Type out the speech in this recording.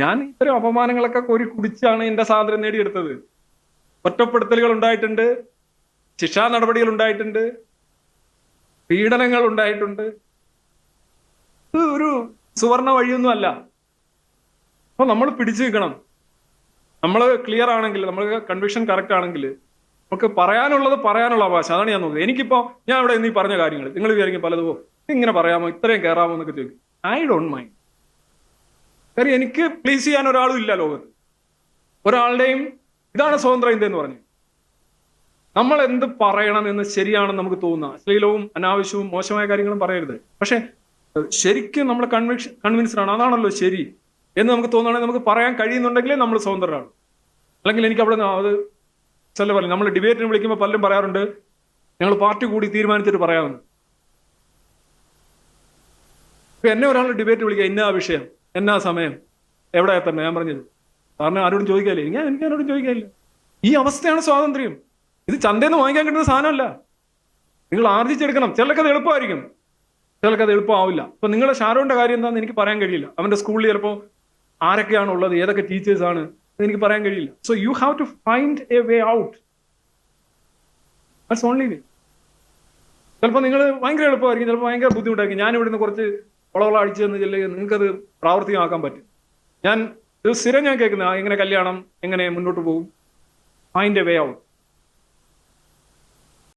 ഞാൻ ഇത്തരം അപമാനങ്ങളൊക്കെ കോരി കുടിച്ചാണ് എന്റെ സ്വാതന്ത്ര്യം നേടിയെടുത്തത്. ഒറ്റപ്പെടുത്തലുകൾ ഉണ്ടായിട്ടുണ്ട് ശിക്ഷാ നടപടികൾ ഉണ്ടായിട്ടുണ്ട് പീഡനങ്ങൾ ഉണ്ടായിട്ടുണ്ട്. ഇത് ഒരു സുവർണ വഴിയൊന്നും അല്ല. അപ്പൊ നമ്മൾ പിടിച്ചു നിൽക്കണം. നമ്മൾ ക്ലിയർ ആണെങ്കിൽ നമ്മൾ കൺവിക്ഷൻ കറക്റ്റ് ആണെങ്കിൽ നമുക്ക് പറയാനുള്ളത് പറയാനുള്ള അവകാശം. അതാണ് ഞാൻ നോക്കുന്നത്. എനിക്കിപ്പോ ഞാൻ ഇവിടെ നീ പറഞ്ഞ കാര്യങ്ങൾ നിങ്ങൾ വിചാരിക്കും പലതും ഇങ്ങനെ പറയാമോ ഇത്രയും കയറാമോ എന്നൊക്കെ ചോദിക്കും. ഐ ഡോണ്ട് മൈൻഡ് കാര്യം എനിക്ക് പ്ലീസ് ചെയ്യാൻ ഒരാളും ഇല്ല ലോകത്ത്. ഒരാളുടെയും ഇതാണ് സ്വതന്ത്ര ഇന്ത്യ എന്ന് പറഞ്ഞു. നമ്മൾ എന്ത് പറയണം എന്ന് ശരിയാണെന്ന് നമുക്ക് തോന്നുക അശ്ലീലവും അനാവശ്യവും മോശമായ കാര്യങ്ങളും പറയരുത്. പക്ഷെ ശരിക്കും നമ്മൾ കൺവിക്ഷൻ കൺവിൻസ്ഡ് ആണ്. അതാണല്ലോ ശരി എന്ന് നമുക്ക് തോന്നുകയാണെങ്കിൽ നമുക്ക് പറയാൻ കഴിയുന്നുണ്ടെങ്കിലേ നമ്മൾ സ്വതന്ത്രരാണ്. അല്ലെങ്കിൽ എനിക്ക് അവിടെ അത് ചില പറയും. നമ്മൾ ഡിബേറ്റിന് വിളിക്കുമ്പോൾ പലരും പറയാറുണ്ട് ഞങ്ങൾ പാർട്ടി കൂടി തീരുമാനിച്ചിട്ട് പറയാമെന്ന്. ഇപ്പം എന്നെ ഒരാൾ ഡിബേറ്റ് വിളിക്കുക എന്നാ വിഷയം. എന്നാ സമയം? എവിടെ എത്തണം ഞാൻ പറഞ്ഞത് കാരണം ആരോടും ചോദിക്കാല്ലേ ഞാൻ എനിക്ക് ആരോടും ചോദിക്കാനില്ല. ഈ അവസ്ഥയാണ് സ്വാതന്ത്ര്യം. ഇത് ചന്തയിൽ വാങ്ങിക്കാൻ കിട്ടുന്ന സാധനമല്ല. നിങ്ങൾ ആർജിച്ചെടുക്കണം. ചിലക്കത് എളുപ്പമായിരിക്കും. ചിലക്കത് എളുപ്പമാവില്ല. ഇപ്പൊ നിങ്ങളുടെ ഷാരോന്റെ കാര്യം എന്താണെന്ന് എനിക്ക് പറയാൻ കഴിയില്ല. അവന്റെ സ്കൂളിൽ ചിലപ്പോൾ ആരൊക്കെയാണ് ഉള്ളത്? ഏതൊക്കെ ടീച്ചേഴ്സ് ആണ്? എനിക്ക് പറയാൻ കഴിയില്ല. So you have to find a way out only way ചിലപ്പോൾ നിങ്ങൾ ഭയങ്കര എളുപ്പമായിരിക്കും. ചിലപ്പോൾ ഭയങ്കര ബുദ്ധിമുട്ടായിരിക്കും. ഞാൻ ഇവിടുന്ന് കുറച്ച് വളവള അടിച്ചു തന്ന ചെല്ലുക നിങ്ങൾക്കത് പ്രാവർത്തികമാക്കാൻ പറ്റും. ഞാൻ ഇത് സ്ഥിരം ഞാൻ കേൾക്കുന്നത് എങ്ങനെ കല്യാണം എങ്ങനെ മുന്നോട്ട് പോകും അതിന്റെ വേ ഔട്ട്